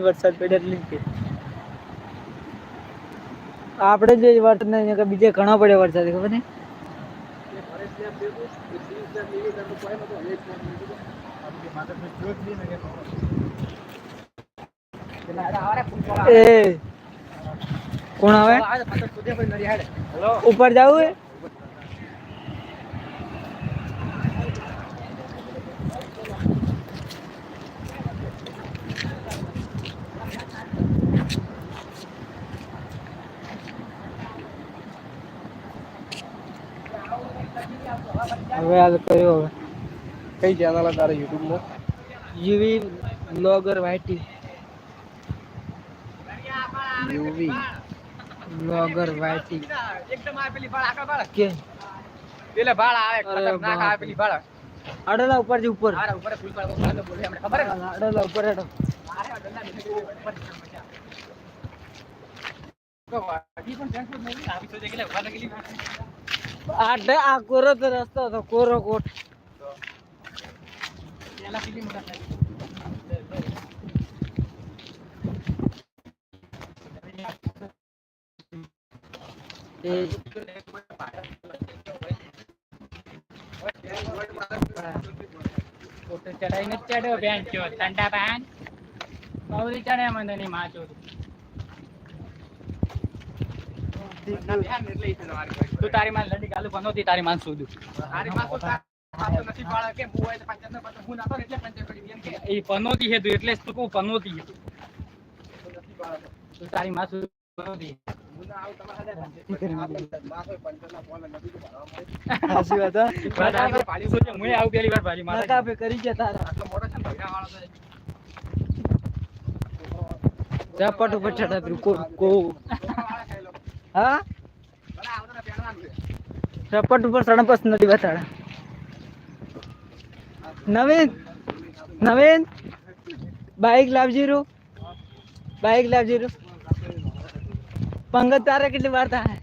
વરસાદ પડ્યો એટલે કે. આપણે જે વરસાદ નહીં કે બીજે ઘણો પડ્યો વરસાદ ખબર નહીં કોણ આવે? ઉપર જવું હે હવે હાલ કયો હવે કઈ ચેનલ તારે યુટ્યુબમાં Yuvi blogger YT Yuvi blogger YT એકદમ આ પેલી ભાળ આગળ ભાળ કે પેલે ભાળ આવે અરે ખતરનાક આવે પેલી ભાળ અડલા ઉપર થી ઉપર આરા ઉપર ફૂલ પાડો ભાળ બોલે હમણાં ખબર હે ને? અડલા ઉપર હેડો આરે ડંડા બેઠી ઉપર મજા. તો વાગી પણ ટેન્શન નહીં આવી તો જગ્યાએ ઉભા રાખેલી આ అంటే ఆ కూర తినేస్తా కూర కోటి చడైనచ్చాడు బ్యాంక్ తండా బ్యాంక్. పౌరిచాడేమందని మా చూడు. તું તારી માં લડી ગાલું બનોતી તારી માં શોધું પનોતી તું એટલે તું કહું પનોતી તું તારી માં શોધું પનોતી હા. શું છે? તારા. ઝપટ ઉપર ચડા કો હા? ઝપટ ઉપર સડપસ નથી બતાડા. નવીન નવીન બાઈક લાવજી રૂ. બાઈક લાવજી રૂ. પંગત તારે કેટલી વાર થાય?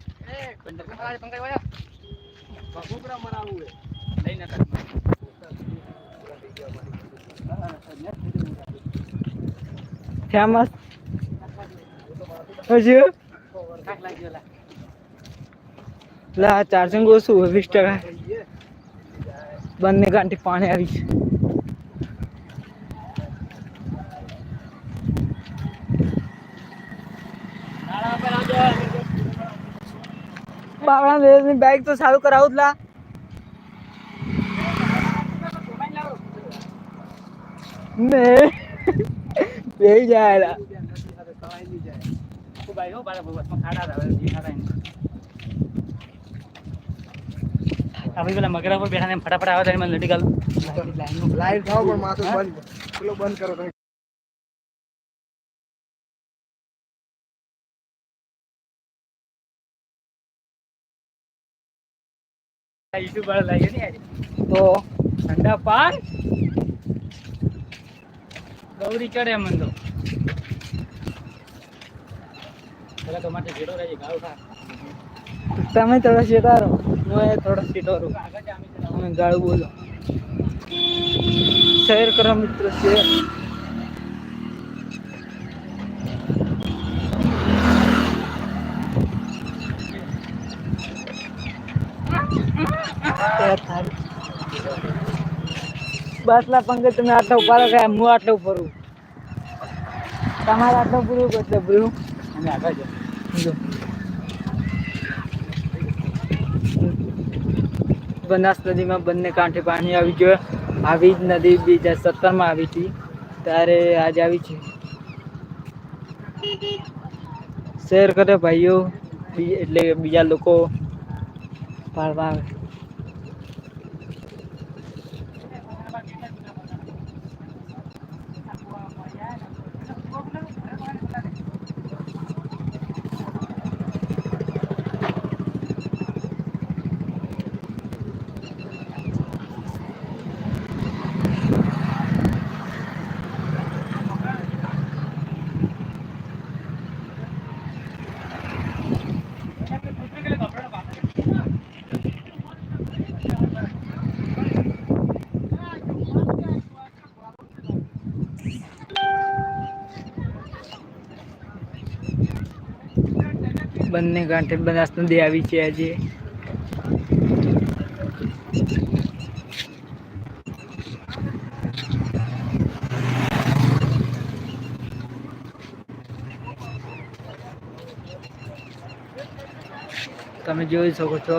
ફેમસ. હજુ? લા ચાર્જિંગ ઓછું હોય વીસ ટકા બંને ગાંઠી પાણી આવી છે બાવળા વેરની બાઈક તો સારું કરાવું જ લા ને બેહી જાય લા. આપણે પેલા મગરા પર બેઠા ને ફટાફટ આવે ત્યારે મને લડી ગાલું. લાઈટ થાવ પણ માથું બંધ. પેલો બંધ કરો તમે. યુટ્યુબ વાળા લાગે ને તો ઠંડા પાન. ગૌરી ચડે મન તો. પેલા તો માટે જેડો રહેજે ગાવ ખા. તમે થોડા શેટારો હું એ થોડા અમે અમે ગાળું બોલો. શેર કરો મિત્રો શેર. બસલા પંગે તમે આટલા ઉપર ગયા હું આટલા ઉપર તમારે આટલું પૂરું એટલે પૂરું અને આગળ જા. બનાસ નદીમાં બંને કાંઠે પાણી આવી ગયો. આવી જ નદી બીજા સત્તરમાં આવી હતી. ત્યારે આજ આવી છે. શેર કરે ભાઈઓ એટલે બીજા લોકો પાડવા આવે. બંને કાંઠે બનાસ નદી આવી છે આજે. તમે જોઈ શકો છો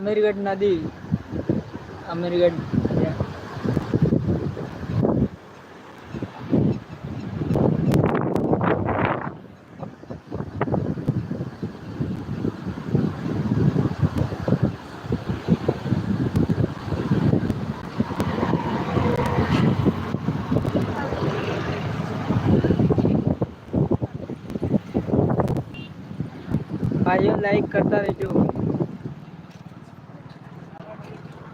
अमीरगढ़ नदी। अमीरगढ़ भाइयों लाइक करता रहिए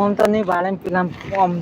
ओम तो नहीं बाल में